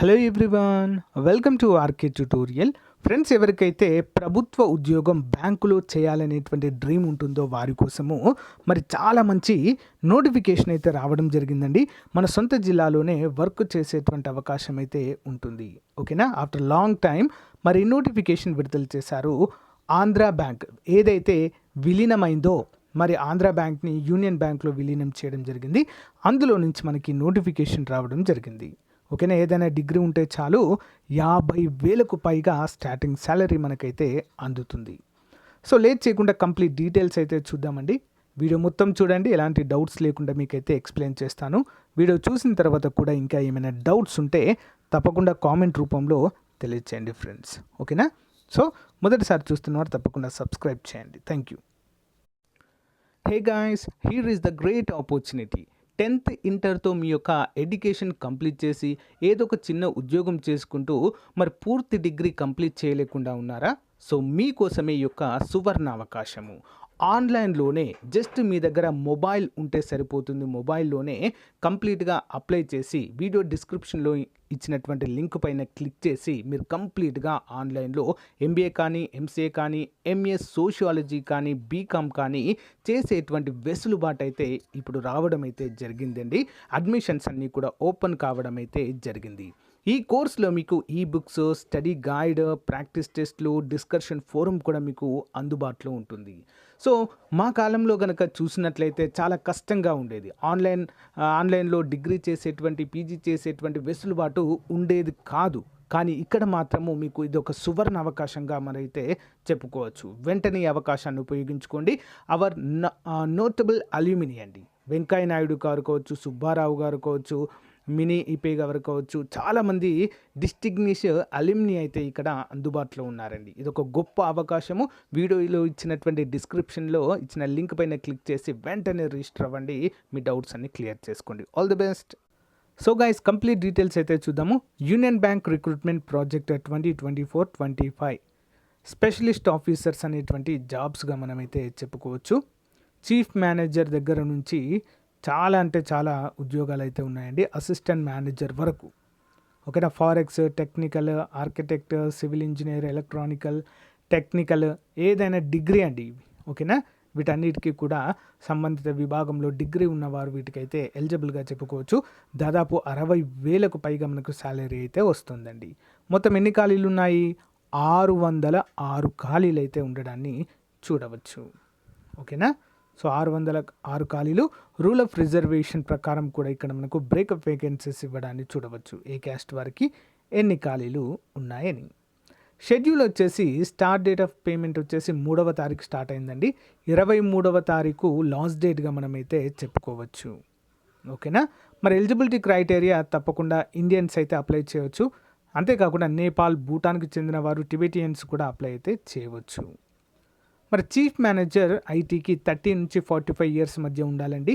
Hello everyone welcome to RK tutorial. Friends ఎవరికైతే ప్రభుత్వ ఉద్యోగం బ్యాంకులో చేయాలనేటువంటి డ్రీమ్ ఉంటుందో వారి కోసము మరి చాలా మంచి నోటిఫికేషన్ అయితే రావడం జరిగిందండి. మన సొంత జిల్లాలోనే వర్క్ చేసేటువంటి అవకాశం అయితే ఉంటుంది. ఓకేనా? ఆఫ్టర్ లాంగ్ టైం మరి నోటిఫికేషన్ విడుదల చేశారు ఆంధ్ర బ్యాంక్. ఏదైతే విలీనమైందో మరి ఆంధ్ర బ్యాంక్ని యూనియన్ బ్యాంక్లో విలీనం చేయడం జరిగింది. అందులో నుంచి మనకి నోటిఫికేషన్ రావడం జరిగింది. ఓకేనా? ఏదైనా డిగ్రీ ఉంటే చాలు యాభై వేలకు పైగా స్టార్టింగ్ శాలరీ మనకైతే అందుతుంది. సో లేట్ చేయకుండా కంప్లీట్ డీటెయిల్స్ అయితే చూద్దామండి. వీడియో మొత్తం చూడండి ఎలాంటి డౌట్స్ లేకుండా మీకైతే ఎక్స్ప్లెయిన్ చేస్తాను. వీడియో చూసిన తర్వాత కూడా ఇంకా ఏమైనా డౌట్స్ ఉంటే తప్పకుండా కామెంట్ రూపంలో తెలియచేయండి ఫ్రెండ్స్. ఓకేనా? సో మొదటిసారి చూస్తున్నవారు తప్పకుండా సబ్స్క్రైబ్ చేయండి. Thank you hey guys here is the great opportunity. Tenth ఇంటర్తో మీ యొక్క ఎడ్యుకేషన్ కంప్లీట్ చేసి ఏదో ఒక చిన్న ఉద్యోగం చేసుకుంటూ మరి పూర్తి డిగ్రీ కంప్లీట్ చేయలేకుండా ఉన్నారా? సో మీకోసమే ఈ యొక్క సువర్ణ అవకాశము ఆన్లైన్లోనే జస్ట్ మీ దగ్గర మొబైల్ ఉంటే సరిపోతుంది. మొబైల్లోనే కంప్లీట్గా అప్లై చేసి వీడియో డిస్క్రిప్షన్లో ఇచ్చినటువంటి లింక్ పైన క్లిక్ చేసి మీరు కంప్లీట్గా ఆన్లైన్లో ఎంబీఏ కానీ ఎంసీఏ కానీ ఎంఏ సోషియాలజీ కానీ బీకామ్ కానీ చేసేటువంటి వెసులుబాటు అయితే ఇప్పుడు రావడం అయితే జరిగిందండి. అడ్మిషన్స్ అన్నీ కూడా ఓపెన్ కావడం అయితే జరిగింది. ఈ కోర్సులో మీకు ఈ బుక్స్ స్టడీ గైడ్ ప్రాక్టీస్ టెస్ట్లు డిస్కషన్ ఫోరం కూడా మీకు అందుబాటులో ఉంటుంది. సో మా కాలంలో కనుక చూసినట్లయితే చాలా కష్టంగా ఉండేది. ఆన్లైన్ ఆన్లైన్లో డిగ్రీ చేసేటువంటి పీజీ చేసేటువంటి వెసులుబాటు ఉండేది కాదు. కానీ ఇక్కడ మాత్రము మీకు ఇది ఒక సువర్ణ అవకాశంగా మనైతే చెప్పుకోవచ్చు. వెంటనే అవకాశాన్ని ఉపయోగించుకోండి. అవర్ నోటబుల్ అల్యూమిని అండి. వెంకయ్య నాయుడు గారు కావచ్చు సుబ్బారావు గారు కావచ్చు మినీ ఈపే వరకు కావచ్చు. చాలామంది డిస్టిగ్నిష్ అలిమ్ని అయితే ఇక్కడ అందుబాటులో ఉన్నారండి. ఇది ఒక గొప్ప అవకాశము. వీడియోలో ఇచ్చినటువంటి డిస్క్రిప్షన్లో ఇచ్చిన లింక్ పైన క్లిక్ చేసి వెంటనే రిజిస్టర్ అవ్వండి. మీ డౌట్స్ అన్ని క్లియర్ చేసుకోండి. All the best so guys complete details అయితే చూద్దాము. Union Bank recruitment project twenty twenty four twenty five specialist officers అనేటువంటి జాబ్స్గా మనమైతే చెప్పుకోవచ్చు. చీఫ్ మేనేజర్ దగ్గర నుంచి చాలా అంటే చాలా ఉద్యోగాలు అయితే ఉన్నాయండి. అసిస్టెంట్ మేనేజర్ వరకు. ఓకేనా? Forex technical architect civil engineer electronical technical ఏదైనా డిగ్రీ అండి ఓకేనా? వీటన్నిటికీ కూడా సంబంధిత విభాగంలో డిగ్రీ ఉన్నవారు వీటికైతే ఎలిజిబుల్గా చెప్పుకోవచ్చు. దాదాపు అరవై వేలకు పైగా మనకు శాలరీ అయితే వస్తుందండి. మొత్తం ఎన్ని ఖాళీలు ఉన్నాయి ఆరు వందల ఆరు ఖాళీలు అయితే ఉండడాన్ని చూడవచ్చు. ఓకేనా? సో ఆరు వందల ఆరు ఖాళీలు. రూల్ ఆఫ్ రిజర్వేషన్ ప్రకారం కూడా ఇక్కడ మనకు బ్రేకప్ వేకెన్సీస్ ఇవ్వడాన్ని చూడవచ్చు. ఏ క్యాస్ట్ వారికి ఎన్ని ఖాళీలు ఉన్నాయని. షెడ్యూల్ వచ్చేసి స్టార్ట్ డేట్ ఆఫ్ పేమెంట్ వచ్చేసి మూడవ తారీఖు స్టార్ట్ అయిందండి. ఇరవై మూడవ తారీఖు లాస్ట్ డేట్గా మనమైతే చెప్పుకోవచ్చు. ఓకేనా? మరి ఎలిజిబిలిటీ క్రైటీరియా తప్పకుండా ఇండియన్స్ అయితే అప్లై చేయవచ్చు. అంతేకాకుండా నేపాల్ భూటాన్కి చెందిన వారు టిబెటియన్స్ కూడా అప్లై అయితే చేయవచ్చు. మరి చీఫ్ మేనేజర్ ఐటీకి థర్టీ నుంచి ఫార్టీ ఫైవ్ ఇయర్స్ మధ్య ఉండాలండి.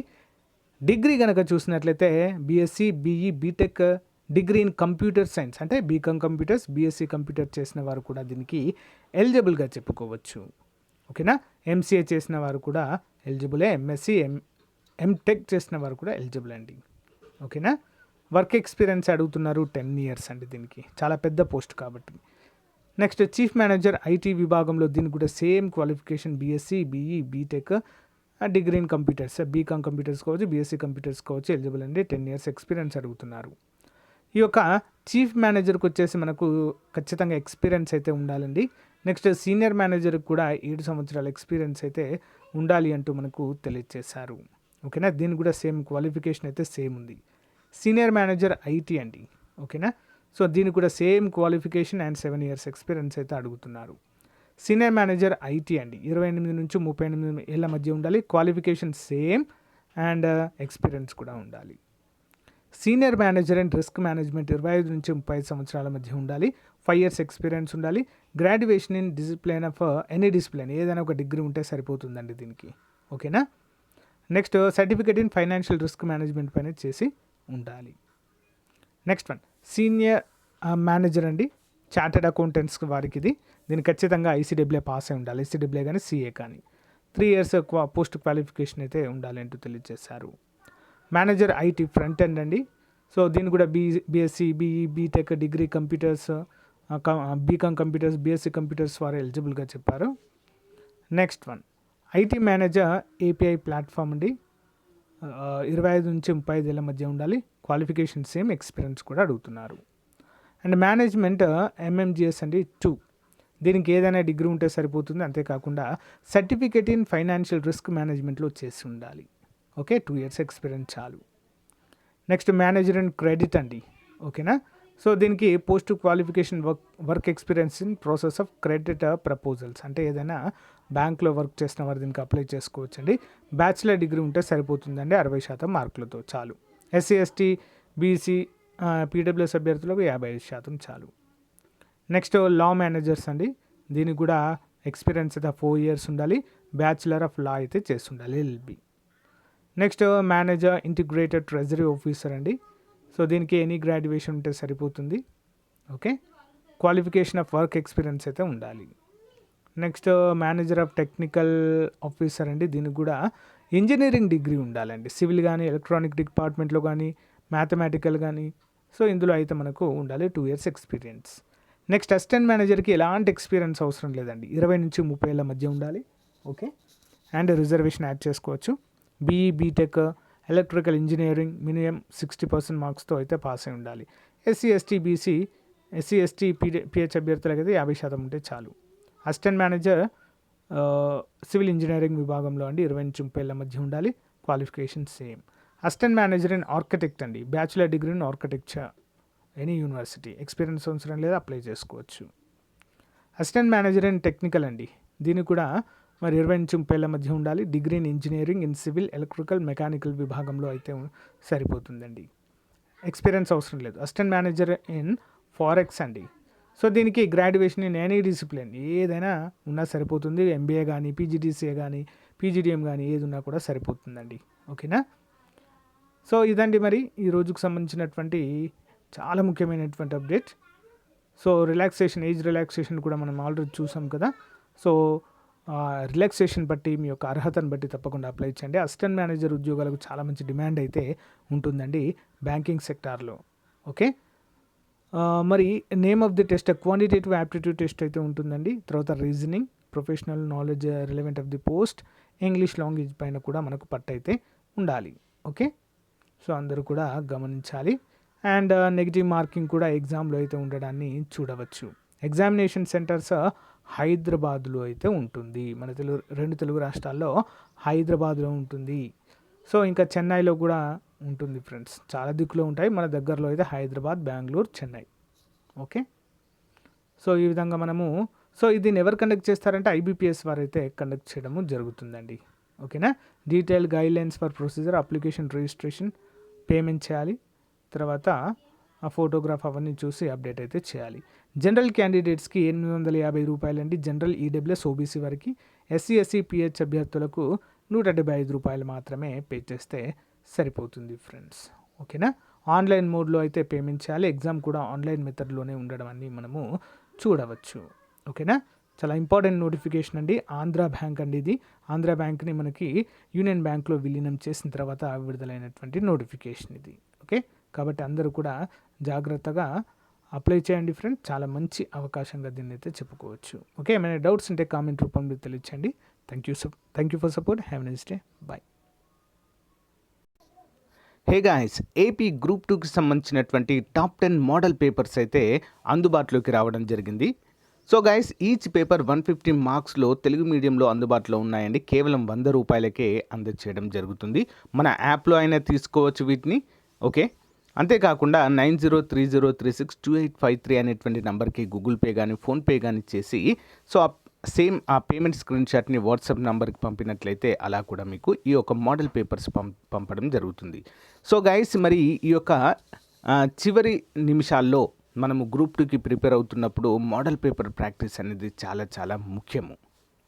డిగ్రీ కనుక చూసినట్లయితే BSc BE BTech degree in computer science అంటే బీకామ్ కంప్యూటర్స్ బీఎస్సీ కంప్యూటర్ చేసిన వారు కూడా దీనికి ఎలిజిబుల్గా చెప్పుకోవచ్చు. ఓకేనా? ఎంసీఏ చేసిన వారు కూడా ఎలిజిబులే ఎంఎస్సి ఎం ఎంటెక్ చేసిన వారు కూడా ఎలిజిబుల్ అండి ఓకేనా? వర్క్ ఎక్స్పీరియన్స్ అడుగుతున్నారు టెన్ ఇయర్స్ అండి దీనికి. చాలా పెద్ద పోస్ట్ కాబట్టి. నెక్స్ట్ చీఫ్ మేనేజర్ ఐటీ విభాగంలో దీనికి కూడా same qualification BSc BE BTech degree in computers BCom computers కావచ్చు బీఎస్సీ కంప్యూటర్స్ కావచ్చు ఎలిజిబుల్ అండి టెన్ ఇయర్స్ ఎక్స్పీరియన్స్ అడుగుతున్నారు. ఈ యొక్క చీఫ్ మేనేజర్కి వచ్చేసి మనకు ఖచ్చితంగా ఎక్స్పీరియన్స్ అయితే ఉండాలండి. నెక్స్ట్ సీనియర్ మేనేజర్కి కూడా ఏడు సంవత్సరాల ఎక్స్పీరియన్స్ అయితే ఉండాలి అంటూ మనకు తెలియజేశారు. ఓకేనా? దీని కూడా సేమ్ క్వాలిఫికేషన్ అయితే సేమ్ ఉంది. సీనియర్ మేనేజర్ ఐటీ అండి. ఓకేనా? సో దీనికి కూడా same qualification and seven years experience అయితే అడుగుతున్నారు. సీనియర్ మేనేజర్ ఐటీ అండి. ఇరవై ఎనిమిది నుంచి ముప్పై ఎనిమిది ఏళ్ళ మధ్య ఉండాలి. Qualification same and uh, experience కూడా ఉండాలి. Senior manager and risk management ఇరవై ఐదు నుంచి ముప్పై ఐదు సంవత్సరాల మధ్య ఉండాలి. ఫైవ్ ఇయర్స్ ఎక్స్పీరియన్స్ ఉండాలి. Graduation in discipline of uh, any discipline ఏదైనా ఒక డిగ్రీ ఉంటే సరిపోతుందండి దీనికి. ఓకేనా? Next uh, certificate in financial risk management పైన చేసి ఉండాలి. Next one. సీనియర్ మేనేజర్ అండి చార్టెడ్ అకౌంటెంట్స్ వారికి ఇది దీన్ని ఖచ్చితంగా ఐసీడబ్ల్యూ పాస్ అయి ఉండాలి. ఐసీడబ్ల్యూ కానీ సీఏ కానీ. త్రీ ఇయర్స్ పోస్ట్ క్వాలిఫికేషన్ అయితే ఉండాలి అంటూ తెలియజేశారు. మేనేజర్ ఐటీ ఫ్రంట్ ఎండ్ అండి. సో దీన్ని కూడా B BSc BE BTech degree computers BCom computers BSc computers వారు ఎలిజిబుల్గా చెప్పారు. Next one. IT manager API platform అండి. ఇరవై ఐదు నుంచి ముప్పై ఏళ్ళ మధ్య ఉండాలి. క్వాలిఫికేషన్ సేమ్ ఎక్స్పీరియన్స్ కూడా అడుగుతున్నారు. And management M M G దీనికి ఏదైనా డిగ్రీ ఉంటే సరిపోతుంది. అంతేకాకుండా సర్టిఫికేట్ ఇన్ ఫైనాన్షియల్ రిస్క్ మేనేజ్మెంట్లో చేసి ఉండాలి. ఓకే టూ ఇయర్స్ ఎక్స్పీరియన్స్ చాలు. నెక్స్ట్ మేనేజర్ అండ్ క్రెడిట్ అండి. ఓకేనా సో దీనికి post qualification work work experience in process of credit proposals అంటే ఏదైనా బ్యాంక్లో వర్క్ చేసిన వారు దీనికి అప్లై చేసుకోవచ్చండి. బ్యాచిలర్ డిగ్రీ ఉంటే సరిపోతుందండి అరవై శాతం మార్కులతో చాలు. ఎస్సీ ఎస్టీ బీసీ పీడబ్ల్యూఎస్ అభ్యర్థులకు యాభై ఐదు శాతం చాలు. నెక్స్ట్ లా మేనేజర్స్ అండి. దీనికి కూడా ఎక్స్పీరియన్స్ అయితే ఫోర్ ఇయర్స్ ఉండాలి. బ్యాచిలర్ ఆఫ్ లా అయితే చేస్తుండాలి LLB next manager integrated treasury officer అండి. సో దీనికి ఎనీ గ్రాడ్యుయేషన్ ఉంటే సరిపోతుంది. Okay qualification of work experience అయితే ఉండాలి. Next manager of technical officer అండి. దీనికి కూడా ఇంజనీరింగ్ డిగ్రీ ఉండాలండి. సివిల్ కానీ ఎలక్ట్రానిక్ డిపార్ట్మెంట్లో కానీ మ్యాథమెటికల్ కానీ సో ఇందులో అయితే మనకు ఉండాలి two years experience. Next assistant మేనేజర్కి ఎలాంటి ఎక్స్పీరియన్స్ అవసరం లేదండి. ఇరవై నుంచి ముప్పై ఏళ్ళ మధ్య ఉండాలి. ఓకే? అండ్ రిజర్వేషన్ యాడ్ చేసుకోవచ్చు. BE BTech electrical engineering minimum sixty percent మార్క్స్తో అయితే పాస్ అయి ఉండాలి. SC ST BC SC ST P PH అభ్యర్థులకి అయితే యాభై శాతం ఉంటే చాలు. అసిస్టెంట్ మేనేజర్ సివిల్ ఇంజనీరింగ్ విభాగంలో అండి ఇరవై నుంచి ముప్పై ఏళ్ళ మధ్య ఉండాలి. Qualification same assistant manager in architect అండి. Bachelor degree in architecture any university experience అవసరం లేదా అప్లై చేసుకోవచ్చు. అసిస్టెంట్ మేనేజర్ ఇన్ టెక్నికల్ అండి. దీని కూడా మరి ఇరవై నుంచి ముప్పై ఏళ్ళ మధ్య ఉండాలి. Degree in engineering in civil electrical mechanical విభాగంలో అయితే సరిపోతుందండి. ఎక్స్పీరియన్స్ అవసరం లేదు. అసిస్టెంట్ మేనేజర్ ఇన్ ఫారెక్స్ అండి. సో దీనికి గ్రాడ్యుయేషన్ ఇన్ ఎనీ డిసిప్లిన్ ఏదైనా ఉన్నా సరిపోతుంది. ఎంబీఏ కానీ పీజీడీసీఏ కానీ పీజీడిఎం కానీ ఏది ఉన్నా కూడా సరిపోతుందండి. ఓకేనా? సో ఇదండి మరి ఈ రోజుకు సంబంధించినటువంటి చాలా ముఖ్యమైనటువంటి update. So relaxation age relaxation కూడా మనం ఆల్రెడీ చూసాం కదా. సో రిలాక్సేషన్ బట్టి మీ యొక్క అర్హతను బట్టి తప్పకుండా అప్లై చేయండి. అసిస్టెంట్ మేనేజర్ ఉద్యోగాలకు చాలా మంచి డిమాండ్ అయితే ఉంటుందండి బ్యాంకింగ్ సెక్టార్లో ఓకే? మరి name of the test quantitative aptitude test అయితే ఉంటుందండి. తర్వాత reasoning professional knowledge relevant of the post English language పైన కూడా మనకు పట్టయితే ఉండాలి. ఓకే సో అందరూ కూడా గమనించాలి. అండ్ నెగిటివ్ మార్కింగ్ కూడా ఎగ్జామ్లో అయితే ఉండడాన్ని చూడవచ్చు. ఎగ్జామినేషన్ సెంటర్స్ హైదరాబాద్లో అయితే ఉంటుంది. మన తెలుగు రెండు తెలుగు రాష్ట్రాల్లో హైదరాబాద్లో ఉంటుంది. సో ఇంకా చెన్నైలో కూడా ఉంటుంది ఫ్రెండ్స్. చాలా దిక్కులో ఉంటాయి. మన దగ్గరలో అయితే హైదరాబాద్ బెంగళూరు చెన్నై. ఓకే? సో ఈ విధంగా మనము సో ఇది ఎవరు కండక్ట్ చేస్తారంటే ఐబీపీఎస్ వారు అయితే కండక్ట్ చేయడము జరుగుతుందండి. ఓకేనా? Detail guidelines for procedure application registration payment చేయాలి. తర్వాత ఆ ఫోటోగ్రాఫ్ అవన్నీ చూసి అప్డేట్ అయితే చేయాలి. జనరల్ క్యాండిడేట్స్కి ఎనిమిది వందల యాభై రూపాయలండి. జనరల్ ఈడబ్ల్యూఎస్ ఓబీసీ వారికి. ఎస్సీ ఎస్సీ పిహెచ్ అభ్యర్థులకు నూట డెబ్బై ఐదు రూపాయలు మాత్రమే పే చేస్తే సరిపోతుంది ఫ్రెండ్స్. ఓకేనా? ఆన్లైన్ మోడ్లో అయితే పేమెంట్ చేయాలి. ఎగ్జామ్ కూడా ఆన్లైన్ మెథడ్లోనే ఉండడం అని మనము చూడవచ్చు. ఓకేనా? చాలా ఇంపార్టెంట్ నోటిఫికేషన్ అండి. ఆంధ్ర బ్యాంక్ అండి ఇది. ఆంధ్ర బ్యాంక్ని మనకి యూనియన్ బ్యాంక్లో విలీనం చేసిన తర్వాత విడుదలైనటువంటి నోటిఫికేషన్ ఇది. ఓకే? కాబట్టి అందరూ కూడా జాగ్రత్తగా అప్లై చేయండి ఫ్రెండ్. చాలా మంచి అవకాశంగా దీన్ని అయితే చెప్పుకోవచ్చు. ఓకే? ఏమైనా డౌట్స్ ఉంటే కామెంట్ రూపంలో తెలియచండి thank you thank you for support have next day bye hey guys AP group టూకి సంబంధించినటువంటి టాప్ టెన్ మోడల్ పేపర్స్ అయితే అందుబాటులోకి రావడం జరిగింది. So guys each paper one fifty మార్క్స్లో Telugu మీడియంలో అందుబాటులో ఉన్నాయండి. కేవలం వంద రూపాయలకే అందచేయడం జరుగుతుంది. మన యాప్లో అయినా తీసుకోవచ్చు వీటిని ఓకే? అంతేకాకుండా nine zero three zero three six two eight five three అనేటువంటి నెంబర్కి గూగుల్ పే కానీ ఫోన్పే కానీ చేసి సో ఆ సేమ్ ఆ పేమెంట్ స్క్రీన్ షాట్ని వాట్సాప్ నెంబర్కి పంపినట్లయితే అలా కూడా మీకు ఈ యొక్క మోడల్ పేపర్స్ పం పంపడం జరుగుతుంది. సో గైస్ మరి ఈ యొక్క చివరి నిమిషాల్లో మనము గ్రూప్ టూకి ప్రిపేర్ అవుతున్నప్పుడు మోడల్ పేపర్ ప్రాక్టీస్ అనేది చాలా చాలా ముఖ్యము.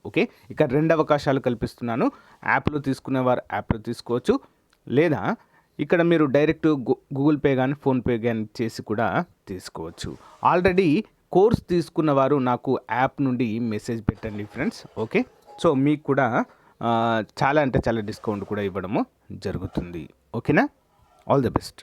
ఓకే? ఇక రెండు అవకాశాలు కల్పిస్తున్నాను. యాప్లో తీసుకునేవారు యాప్లో తీసుకోవచ్చు. లేదా ఇక్కడ మీరు డైరెక్ట్ గూగుల్ పే కానీ ఫోన్పే కానీ చేసి కూడా తీసుకోవచ్చు. ఆల్రెడీ కోర్స్ తీసుకున్న వారు నాకు యాప్ నుండి మెసేజ్ పెట్టండి ఫ్రెండ్స్ ఓకే? సో మీకు కూడా చాలా అంటే చాలా డిస్కౌంట్ కూడా ఇవ్వడము జరుగుతుంది ఓకేనా? All the best.